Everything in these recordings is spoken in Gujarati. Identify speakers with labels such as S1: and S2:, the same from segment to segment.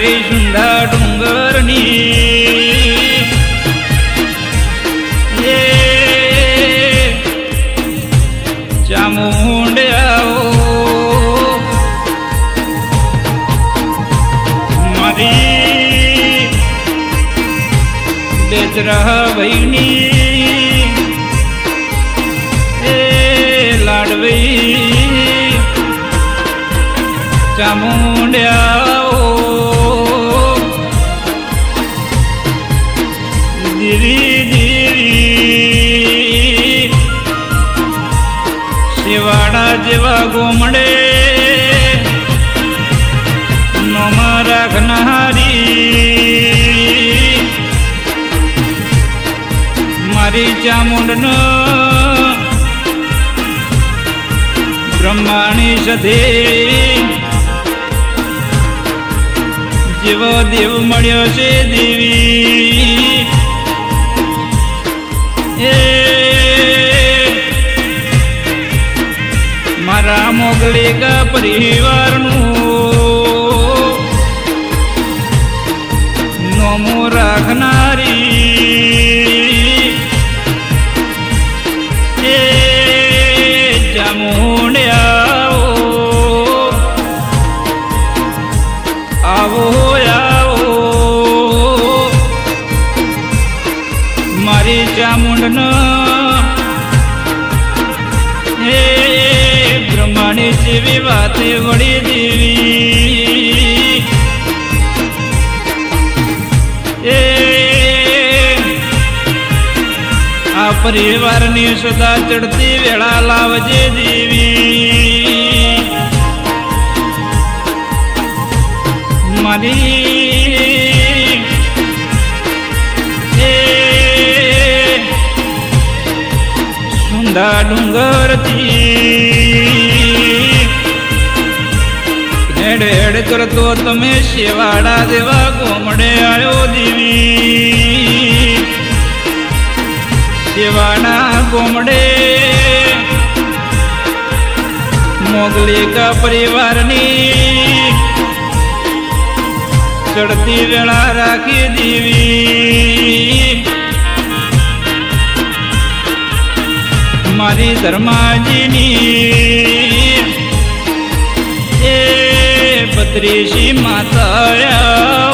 S1: રે સુંદર ડુંગરની એ ચામુંડ આવો મારી બેદરા ભાઈની એ લાડવી ચામુંડ્યા શિવાડા જેવા ગોમડે. નોમ રાખનારી મારી ચામુંડનો બ્રહ્માણી સધી. જેવો દેવ મળ્યો છે દેવી. એ મોગલી કા પરિવારનું. નોમો રાખનારી. એ ચામુંડ્યાઓ આવો. આવો મારી ચામુંડનો. હે જેવી વાતે વળી દેવી એ, આ પરિવારની સદા ચડતી વેળા લાવજે દેવી મારી એ સુંદા ડુંગરથી હેડ હેડ કરતો તમે શેવાડા દેવા ગોમડે આવ્યો દેવી. શેવાડા ગોમડે મોગલી કા પરિવારની ચડતી વેળા રાખી દેવી. મારી ધર્માજીની બત્રીસી માતા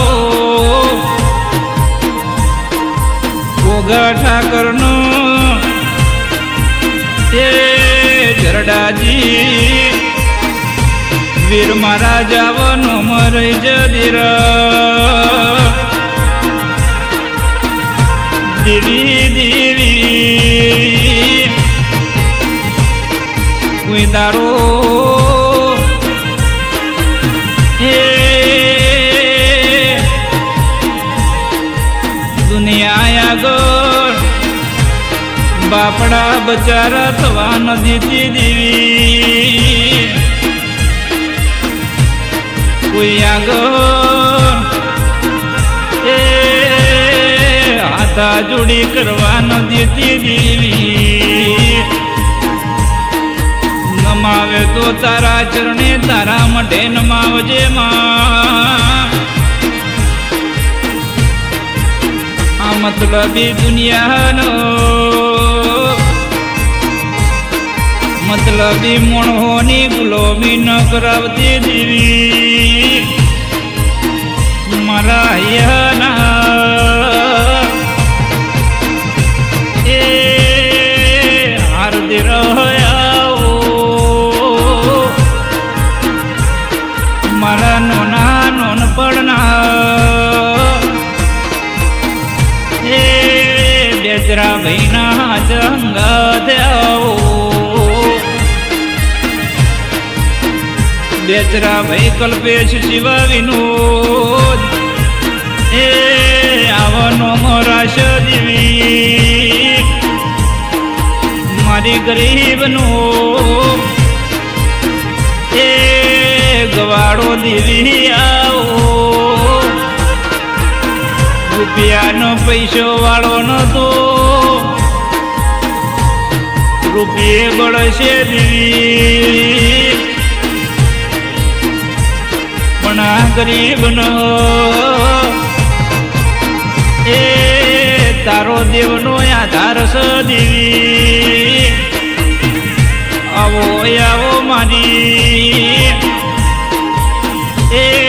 S1: ગોગા ઠાકરનો એ જરડાજી. વીર મારા જાવનો મરઈ જદીર. દેવી દેવી કોઈ દારો દુનિયા આગળ બાપડા બચારા થવા નથી દેવી. કોઈ આગળ એ હાથા જોડી કરવા નથી દીવી. નમાવે તો તારા ચરણે તારા મઢે નમાવજે માં. આ મતલબી દુનિયાનો. મતલબી મોણહોની ગુલામી ન કરાવતી દેવી. મારા હૈયાના. એ હારદી રહ્યાઓ બેજરા ભાઈના જંગા આવો બેચરા ભાઈ કલ્પેશ શિવા વિનોદ. એ આવનો મોરાશ દેવી. મારી ગરીબનો. એ ગવાડો દેવી આવો. રૂપિયાનો પૈસો વાળો નતો રૂપિયે બળશે દીવી પણ આ ગરીબનો એ તારો દેવનો આધાર સદીવી આવો આવો મારી. એ